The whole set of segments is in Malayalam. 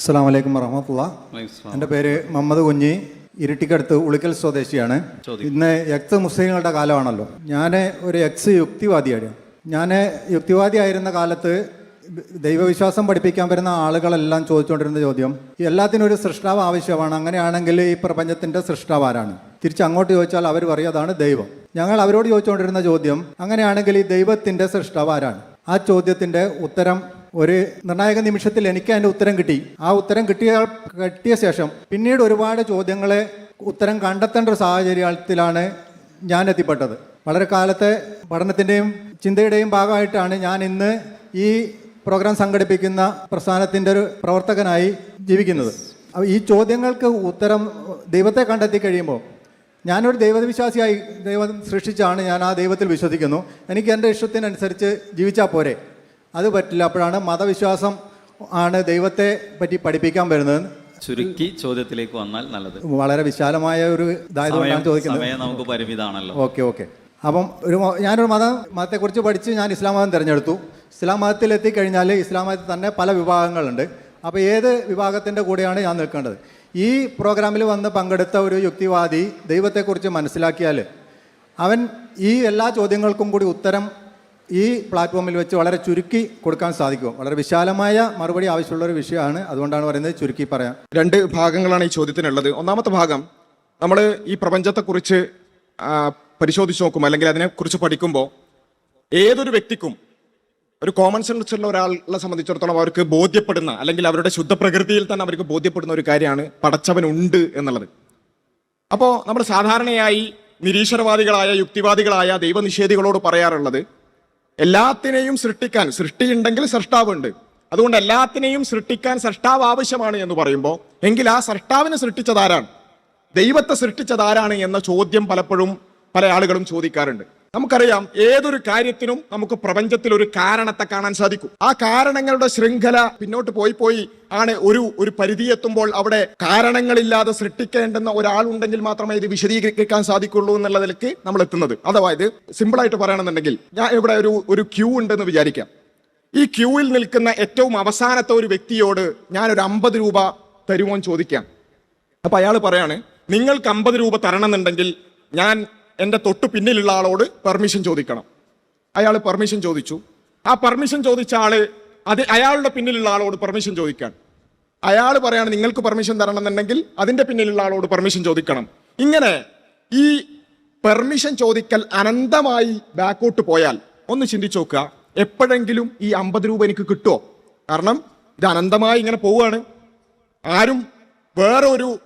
അസ്സാം വലൈക്കും വറഹമത്തുള്ള എന്റെ പേര് മുഹമ്മദ് കുഞ്ഞി ഇരിട്ടിക്കടുത്ത് ഉളിക്കൽ സ്വദേശിയാണ്. ഇന്ന് എക്സ് മുസ്ലിങ്ങളുടെ കാലമാണല്ലോ. ഞാൻ ഒരു എക്സ് യുക്തിവാദിയാണ്. ഞാൻ യുക്തിവാദി ആയിരുന്ന കാലത്ത് ദൈവവിശ്വാസം പഠിപ്പിക്കാൻ വരുന്ന ആളുകളെല്ലാം ചോദിച്ചുകൊണ്ടിരുന്ന ചോദ്യം എല്ലാത്തിനും ഒരു സൃഷ്ടാവ് ആവശ്യമാണ്. അങ്ങനെയാണെങ്കിൽ ഈ പ്രപഞ്ചത്തിന്റെ സൃഷ്ടാവ് ആരാണ്? തിരിച്ച് അങ്ങോട്ട് ചോദിച്ചാൽ അവർ പറയും അതാണ് ദൈവം. ഞങ്ങൾ അവരോട് ചോദിച്ചുകൊണ്ടിരുന്ന ചോദ്യം അങ്ങനെയാണെങ്കിൽ ഈ ദൈവത്തിന്റെ സൃഷ്ടാവ് ആരാണ്? ആ ചോദ്യത്തിന്റെ ഉത്തരം ഒരു നിർണായക നിമിഷത്തിൽ എനിക്ക് അതിന്റെ ഉത്തരം കിട്ടി. ആ ഉത്തരം കിട്ടിയ കിട്ടിയ ശേഷം പിന്നീട് ഒരുപാട് ചോദ്യങ്ങളെ ഉത്തരം കണ്ടെത്തേണ്ട ഒരു സാഹചര്യത്തിലാണ് ഞാൻ എത്തിപ്പെട്ടത്. വളരെ കാലത്തെ പഠനത്തിന്റെയും ചിന്തയുടെയും ഭാഗമായിട്ടാണ് ഞാൻ ഇന്ന് ഈ പ്രോഗ്രാം സംഘടിപ്പിക്കുന്ന പ്രസ്ഥാനത്തിന്റെ ഒരു പ്രവർത്തകനായി ജീവിക്കുന്നത്. ഈ ചോദ്യങ്ങൾക്ക് ഉത്തരം ദൈവത്തെ കണ്ടെത്തി കഴിയുമ്പോൾ ഞാനൊരു ദൈവവിശ്വാസിയായി ദൈവം സൃഷ്ടിച്ചാണ് ഞാൻ ആ ദൈവത്തിൽ വിശ്വസിക്കുന്നു. എനിക്ക് എന്റെ ഇഷ്ടത്തിനനുസരിച്ച് ജീവിച്ചാൽ പോരെ. അത് പറ്റില്ല. അപ്പോഴാണ് മതവിശ്വാസം ആണ് ദൈവത്തെ പറ്റി പഠിപ്പിക്കാൻ വരുന്നത്. ചുരുക്കി ചോദ്യത്തിലേക്ക് വന്നാൽ നല്ലത്. വളരെ വിശാലമായ ഒരു ഇതായതുകൊണ്ടാണ് സമയം ചോദിക്കുന്നത്. നമുക്ക് പരിമിതാണല്ലോ. Okay okay. അപ്പം ഒരു ഞാനൊരു മതം മതത്തെക്കുറിച്ച് പഠിച്ച് ഞാൻ ഇസ്ലാം മതം തിരഞ്ഞെടുത്തു. ഇസ്ലാം മതത്തിൽ എത്തിക്കഴിഞ്ഞാൽ ഇസ്ലാം മതത്തിൽ തന്നെ പല വിഭാഗങ്ങളുണ്ട്. അപ്പോൾ ഏത് വിഭാഗത്തിന്റെ കൂടെയാണ് ഞാൻ നിൽക്കേണ്ടത്? ഈ പ്രോഗ്രാമിൽ വന്ന് പങ്കെടുത്ത ഒരു യുക്തിവാദി ദൈവത്തെക്കുറിച്ച് മനസ്സിലാക്കിയാൽ അവൻ ഈ എല്ലാ ചോദ്യങ്ങൾക്കും കൂടി ഉത്തരം ഈ പ്ലാറ്റ്ഫോമിൽ വെച്ച് വളരെ ചുരുക്കി കൊടുക്കാൻ സാധിക്കും. വളരെ വിശാലമായ മറുപടി ആവശ്യമുള്ള ഒരു വിഷയമാണ്. അതുകൊണ്ടാണ് പറയുന്നത് ചുരുക്കി പറയാം. രണ്ട് ഭാഗങ്ങളാണ് ഈ ചോദ്യത്തിനുള്ളത്. ഒന്നാമത്തെ ഭാഗം നമ്മൾ ഈ പ്രപഞ്ചത്തെക്കുറിച്ച് പരിശോധിച്ച് നോക്കും അല്ലെങ്കിൽ അതിനെക്കുറിച്ച് പഠിക്കുമ്പോൾ ഏതൊരു വ്യക്തിക്കും ഒരു കോമൺ സെൻസ് ഉള്ള ഒരാളെ സംബന്ധിച്ചിടത്തോളം അവർക്ക് ബോധ്യപ്പെടുന്ന അല്ലെങ്കിൽ അവരുടെ ശുദ്ധ പ്രകൃതിയിൽ തന്നെ അവർക്ക് ബോധ്യപ്പെടുന്ന ഒരു കാര്യമാണ് പടച്ചവനുണ്ട് എന്നുള്ളത്. അപ്പോൾ നമ്മൾ സാധാരണയായി നിരീശ്വരവാദികളായ യുക്തിവാദികളായ ദൈവനിഷേധികളോട് പറയാറുള്ളത് എല്ലാത്തിനെയും സൃഷ്ടിക്കാൻ സൃഷ്ടിയുണ്ടെങ്കിൽ സൃഷ്ടാവുണ്ട്. അതുകൊണ്ട് എല്ലാത്തിനെയും സൃഷ്ടിക്കാൻ സൃഷ്ടാവ് ആവശ്യമാണ് എന്ന് പറയുമ്പോൾ എങ്കിൽ ആ സൃഷ്ടാവിനെ സൃഷ്ടിച്ചതാരാണ് ദൈവത്തെ സൃഷ്ടിച്ചതാരാണ് എന്ന ചോദ്യം പലപ്പോഴും പല ആളുകളും ചോദിക്കാറുണ്ട്. നമുക്കറിയാം ഏതൊരു കാര്യത്തിനും നമുക്ക് പ്രപഞ്ചത്തിൽ ഒരു കാരണത്തെ കാണാൻ സാധിക്കും. ആ കാരണങ്ങളുടെ ശൃംഖല പിന്നോട്ട് പോയി പോയി ആണ് ഒരു ഒരു പരിധി എത്തുമ്പോൾ അവിടെ കാരണങ്ങളില്ലാതെ സൃഷ്ടിക്കേണ്ടുന്ന ഒരാളുണ്ടെങ്കിൽ മാത്രമേ ഇത് വിശദീകരിക്കാൻ സാധിക്കുള്ളൂ എന്നുള്ളതിലേക്ക് നമ്മൾ എത്തുന്നത്. അതായത് സിമ്പിൾ ആയിട്ട് പറയണമെന്നുണ്ടെങ്കിൽ ഞാൻ ഇവിടെ ഒരു ഒരു ക്യൂ ഉണ്ടെന്ന് വിചാരിക്കാം. ഈ ക്യൂവിൽ നിൽക്കുന്ന ഏറ്റവും അവസാനത്തെ ഒരു വ്യക്തിയോട് ഞാൻ ഒരു അമ്പത് രൂപ തരുമോ എന്ന് ചോദിക്കാം. അപ്പൊ അയാൾ പറയാണ് നിങ്ങൾക്ക് അമ്പത് രൂപ തരണമെന്നുണ്ടെങ്കിൽ ഞാൻ എന്റെ തൊട്ട് പിന്നിലുള്ള ആളോട് പെർമിഷൻ ചോദിക്കണം. അയാൾ പെർമിഷൻ ചോദിച്ചു. ആ പെർമിഷൻ ചോദിച്ച ആൾ അത് അയാളുടെ പിന്നിലുള്ള ആളോട് പെർമിഷൻ ചോദിക്കാൻ. അയാൾ പറയാണ് നിങ്ങൾക്ക് പെർമിഷൻ തരണം എന്നുണ്ടെങ്കിൽ അതിന്റെ പിന്നിലുള്ള ആളോട് പെർമിഷൻ ചോദിക്കണം. ഇങ്ങനെ ഈ പെർമിഷൻ ചോദിക്കൽ അനന്തമായി ബാക്കോട്ട് പോയാൽ ഒന്ന് ചിന്തിച്ചു നോക്കുക. എപ്പോഴെങ്കിലും ഈ അമ്പത് രൂപ എനിക്ക് കിട്ടുമോ കാരണം ഇത് അനന്തമായി ഇങ്ങനെ പോവുകയാണ്. ആരും വേറൊരു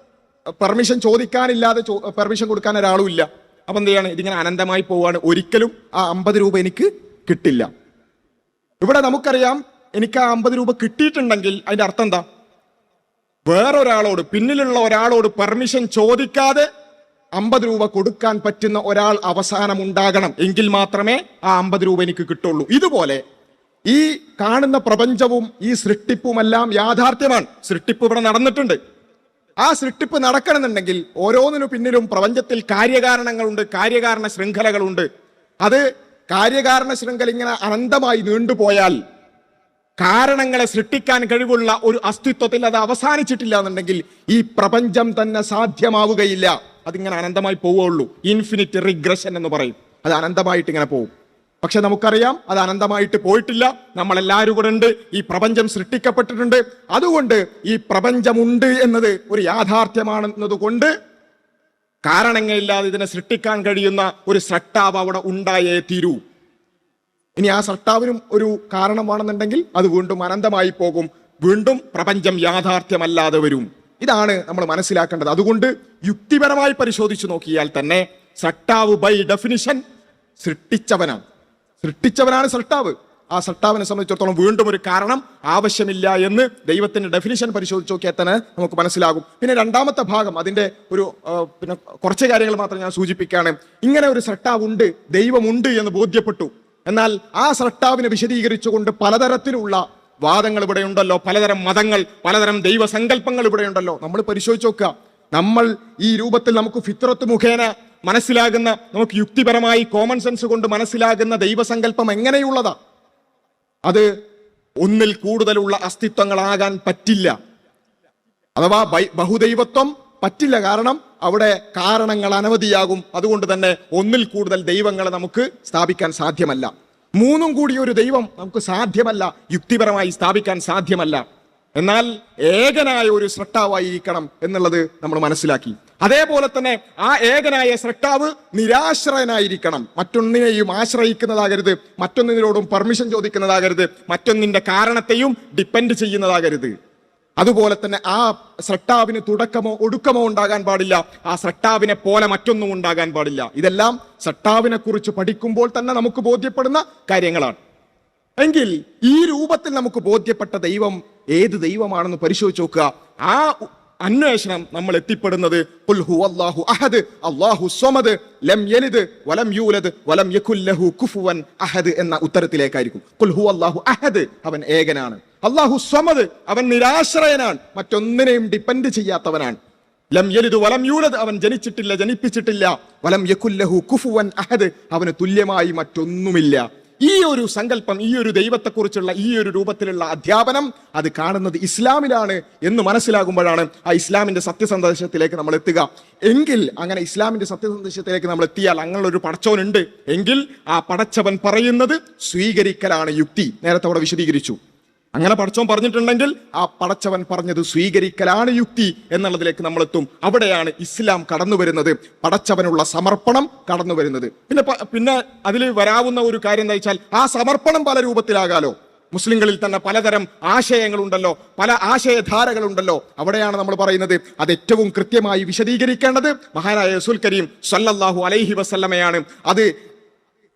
പെർമിഷൻ ചോദിക്കാനില്ലാതെ പെർമിഷൻ കൊടുക്കാൻ ഒരാളും ഇല്ല. അപ്പൊ എന്ത് ചെയ്യാണ്? ഇതിങ്ങനെ അനന്തമായി പോവുകയാണ് ഒരിക്കലും ആ അമ്പത് രൂപ എനിക്ക് കിട്ടില്ല. ഇവിടെ നമുക്കറിയാം എനിക്ക് ആ അമ്പത് രൂപ കിട്ടിയിട്ടുണ്ടെങ്കിൽ അതിന്റെ അർത്ഥം എന്താ? വേറൊരാളോട് പിന്നിലുള്ള ഒരാളോട് പെർമിഷൻ ചോദിക്കാതെ അമ്പത് രൂപ കൊടുക്കാൻ പറ്റുന്ന ഒരാൾ അവസാനം ഉണ്ടാകണം. എങ്കിൽ മാത്രമേ ആ അമ്പത് രൂപ എനിക്ക് കിട്ടുള്ളൂ. ഇതുപോലെ ഈ കാണുന്ന പ്രപഞ്ചവും ഈ സൃഷ്ടിപ്പുമെല്ലാം യാഥാർത്ഥ്യമാണ്. സൃഷ്ടിപ്പ് ഇവിടെ നടന്നിട്ടുണ്ട്. ആ സൃഷ്ടിപ്പ് നടക്കണമെന്നുണ്ടെങ്കിൽ ഓരോന്നിനു പിന്നിലും പ്രപഞ്ചത്തിൽ കാര്യകാരണങ്ങളുണ്ട് കാര്യകാരണ ശൃംഖലകളുണ്ട്. അത് കാര്യകാരണ ശൃംഖല ഇങ്ങനെ അനന്തമായി നീണ്ടുപോയാൽ കാരണങ്ങളെ സൃഷ്ടിക്കാൻ കഴിവുള്ള ഒരു അസ്തിത്വത്തിൽ അത് അവസാനിച്ചിട്ടില്ല എന്നുണ്ടെങ്കിൽ ഈ പ്രപഞ്ചം തന്നെ സാധ്യമാവുകയില്ല. അതിങ്ങനെ അനന്തമായി പോവുള്ളൂ ഇൻഫിനിറ്റ് റിഗ്രഷൻ എന്ന് പറയും. അത് അനന്തമായിട്ട് ഇങ്ങനെ പോകും പക്ഷെ നമുക്കറിയാം അത് അനന്തമായിട്ട് പോയിട്ടില്ല. നമ്മൾ എല്ലാവരും കൂടെ ഉണ്ട്. ഈ പ്രപഞ്ചം സൃഷ്ടിക്കപ്പെട്ടിട്ടുണ്ട്. അതുകൊണ്ട് ഈ പ്രപഞ്ചമുണ്ട് എന്നത് ഒരു യാഥാർത്ഥ്യമാണെന്നതുകൊണ്ട് കാരണങ്ങളില്ലാതെ ഇതിനെ സൃഷ്ടിക്കാൻ കഴിയുന്ന ഒരു സട്ടാവ് അവിടെ ഉണ്ടായേ തീരൂ. ഇനി ആ സട്ടാവിനും ഒരു കാരണമാണെന്നുണ്ടെങ്കിൽ അത് വീണ്ടും അനന്തമായി പോകും. വീണ്ടും പ്രപഞ്ചം യാഥാർത്ഥ്യമല്ലാതെ വരും. ഇതാണ് നമ്മൾ മനസ്സിലാക്കേണ്ടത്. അതുകൊണ്ട് യുക്തിപരമായി പരിശോധിച്ചു നോക്കിയാൽ തന്നെ സട്ടാവ് ബൈ ഡെഫിനിഷൻ സൃഷ്ടിച്ചവനാണ്. സൃഷ്ടിച്ചവനാണ് സൃഷ്ടാവ് ആ സൃഷ്ടാവിനെ സംബന്ധിച്ചിടത്തോളം വീണ്ടും ഒരു കാരണം ആവശ്യമില്ല എന്ന് ദൈവത്തിന്റെ ഡെഫിനിഷൻ പരിശോധിച്ച് നോക്കിയാൽ തന്നെ നമുക്ക് മനസ്സിലാകും. പിന്നെ രണ്ടാമത്തെ ഭാഗം അതിന്റെ ഒരു പിന്നെ കുറച്ച് കാര്യങ്ങൾ മാത്രം ഞാൻ സൂചിപ്പിക്കുകയാണ്. ഇങ്ങനെ ഒരു സൃഷ്ടാവ് ഉണ്ട് ദൈവമുണ്ട് എന്ന് ബോധ്യപ്പെട്ടു. എന്നാൽ ആ സൃഷ്ടാവിനെ വിശദീകരിച്ചുകൊണ്ട് പലതരത്തിലുള്ള വാദങ്ങൾ ഇവിടെ ഉണ്ടല്ലോ. പലതരം മതങ്ങൾ പലതരം ദൈവസങ്കല്പങ്ങൾ ഇവിടെ ഉണ്ടല്ലോ. നമ്മൾ പരിശോധിച്ച് നോക്കുക. നമ്മൾ ഈ രൂപത്തിൽ നമുക്ക് ഫിത്രത്ത് മുഖേന മനസ്സിലാകുന്ന നമുക്ക് യുക്തിപരമായി കോമൺ സെൻസ് കൊണ്ട് മനസ്സിലാകുന്ന ദൈവസങ്കല്പം എങ്ങനെയുള്ളതാ? അത് ഒന്നിൽ കൂടുതലുള്ള അസ്തിത്വങ്ങളാകാൻ പറ്റില്ല. അഥവാ ബഹുദൈവത്വം പറ്റില്ല. കാരണം അവിടെ കാരണങ്ങൾ അനവധിയാകും. അതുകൊണ്ട് തന്നെ ഒന്നിൽ കൂടുതൽ ദൈവങ്ങളെ നമുക്ക് സ്ഥാപിക്കാൻ സാധ്യമല്ല. മൂന്നും കൂടി ഒരു ദൈവം നമുക്ക് സാധ്യമല്ല. യുക്തിപരമായി സ്ഥാപിക്കാൻ സാധ്യമല്ല. എന്നാൽ ഏകനായ ഒരു സ്രഷ്ടാവായിരിക്കണം എന്നുള്ളത് നമ്മൾ മനസ്സിലാക്കി. അതേപോലെ തന്നെ ആ ഏകനായ സ്രഷ്ടാവ് നിരാശ്രയനായിരിക്കണം. മറ്റൊന്നിനെയും ആശ്രയിക്കുന്നതാകരുത്. മറ്റൊന്നിനോടും പെർമിഷൻ ചോദിക്കുന്നതാകരുത്. മറ്റൊന്നിന്റെ കാരണത്തെയും ഡിപ്പെൻഡ് ചെയ്യുന്നതാകരുത്. അതുപോലെ തന്നെ ആ സ്രട്ടാവിന് തുടക്കമോ ഒടുക്കമോ ഉണ്ടാകാൻ പാടില്ല. ആ സ്രട്ടാവിനെ പോലെ മറ്റൊന്നും ഉണ്ടാകാൻ പാടില്ല. ഇതെല്ലാം സ്രട്ടാവിനെ കുറിച്ച് പഠിക്കുമ്പോൾ തന്നെ നമുക്ക് ബോധ്യപ്പെടുന്ന കാര്യങ്ങളാണ്. എങ്കിൽ ഈ രൂപത്തിൽ നമുക്ക് ബോധ്യപ്പെട്ട ദൈവം ഏത് ദൈവമാണെന്ന് പരിശോധിച്ച് നോക്കുക. ആ അന്വേഷണം നമ്മൾ എത്തിപ്പെടുന്നത് അഹദ് സ്വമദ് ലം യലിദ് വലം യൂലദ് വലം യകുല്ലഹു അഹദ് എന്ന ഉത്തരത്തിലേക്കായിരിക്കും. അഹദ് അവൻ ഏകനാണ്. അള്ളാഹു സ്വമദ് അവൻ നിരാശ്രയനാണ്. മറ്റൊന്നിനെയും ഡിപ്പെൻഡ് ചെയ്യാത്തവനാണ്. ലം യലിദ് വലം യൂലദ് അവൻ ജനിച്ചിട്ടില്ല ജനിപ്പിച്ചിട്ടില്ല. വലം യകുല്ലഹു കുഫുവൻ അഹദ് അവന് തുല്യമായി മറ്റൊന്നുമില്ല. ഈ ഒരു സങ്കല്പം ഈ ഒരു ദൈവത്തെക്കുറിച്ചുള്ള ഈ ഒരു രൂപത്തിലുള്ള അധ്യാപനം അത് കാണുന്നത് ഇസ്ലാമിലാണ് എന്ന് മനസ്സിലാകുമ്പോഴാണ് ആ ഇസ്ലാമിന്റെ സത്യസന്ദേശത്തിലേക്ക് നമ്മൾ എത്തുക. എങ്കിൽ അങ്ങനെ ഇസ്ലാമിന്റെ സത്യസന്ദേശത്തിലേക്ക് നമ്മൾ എത്തിയാൽ അങ്ങനെ ഒരു പടച്ചവനുണ്ട്. എങ്കിൽ ആ പടച്ചവൻ പറയുന്നത് സ്വീകരിക്കലാണ് യുക്തി. നേരത്തെ അവിടെ വിശദീകരിച്ചു. അങ്ങനെ പടച്ചവൻ പറഞ്ഞിട്ടുണ്ടെങ്കിൽ ആ പടച്ചവൻ പറഞ്ഞത് സ്വീകരിക്കലാണ് യുക്തി എന്നുള്ളതിലേക്ക് നമ്മൾ എത്തും അവിടെയാണ് ഇസ്ലാം കടന്നു വരുന്നത്. പടച്ചവനുള്ള സമർപ്പണം കടന്നു വരുന്നത്. പിന്നെ പിന്നെ അതിൽ വരാവുന്ന ഒരു കാര്യം എന്താ വെച്ചാൽ ആ സമർപ്പണം പല രൂപത്തിലാകാലോ. മുസ്ലിങ്ങളിൽ തന്നെ പലതരം ആശയങ്ങളുണ്ടല്ലോ. പല ആശയധാരകളുണ്ടല്ലോ. അവിടെയാണ് നമ്മൾ പറയുന്നത് അത് ഏറ്റവും കൃത്യമായി വിശദീകരിക്കേണ്ടത്. മഹാനായ റസൂൽ കരീം സല്ലല്ലാഹു അലൈഹി വസല്ലമയാണ്. അത്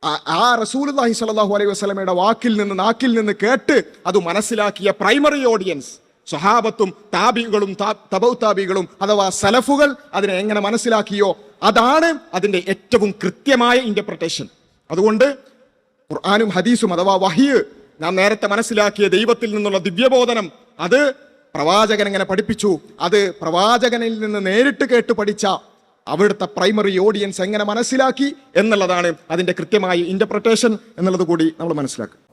ആ- റസൂലുള്ളാഹി സ്വല്ലല്ലാഹു അലൈഹി വസ്ലമയുടെ വാക്കിൽ നിന്ന് നാക്കിൽ നിന്ന് കേട്ട് അത് മനസ്സിലാക്കിയ പ്രൈമറി ഓഡിയൻസ് സ്വഹാബത്തും താബികളും തബൌ താബികളും അഥവാ സലഫുകൾ അതിനെ എങ്ങനെ മനസ്സിലാക്കിയോ അതാണ് അതിന്റെ ഏറ്റവും കൃത്യമായ ഇന്റർപ്രിട്ടേഷൻ അതുകൊണ്ട് ഖുർആാനും ഹദീസും അഥവാ വഹിയ് നാം നേരത്തെ മനസ്സിലാക്കിയ ദൈവത്തിൽ നിന്നുള്ള ദിവ്യബോധനം അത് പ്രവാചകൻ എങ്ങനെ പഠിപ്പിച്ചു അത് പ്രവാചകനിൽ നിന്ന് നേരിട്ട് കേട്ട് പഠിച്ച അവിടുത്തെ പ്രൈമറി ഓഡിയൻസ് എങ്ങനെ മനസ്സിലാക്കി എന്നുള്ളതാണ് അതിന്റെ കൃത്യമായ ഇന്റർപ്രിട്ടേഷൻ എന്നുള്ളത് കൂടി നമ്മൾ മനസ്സിലാക്കുക.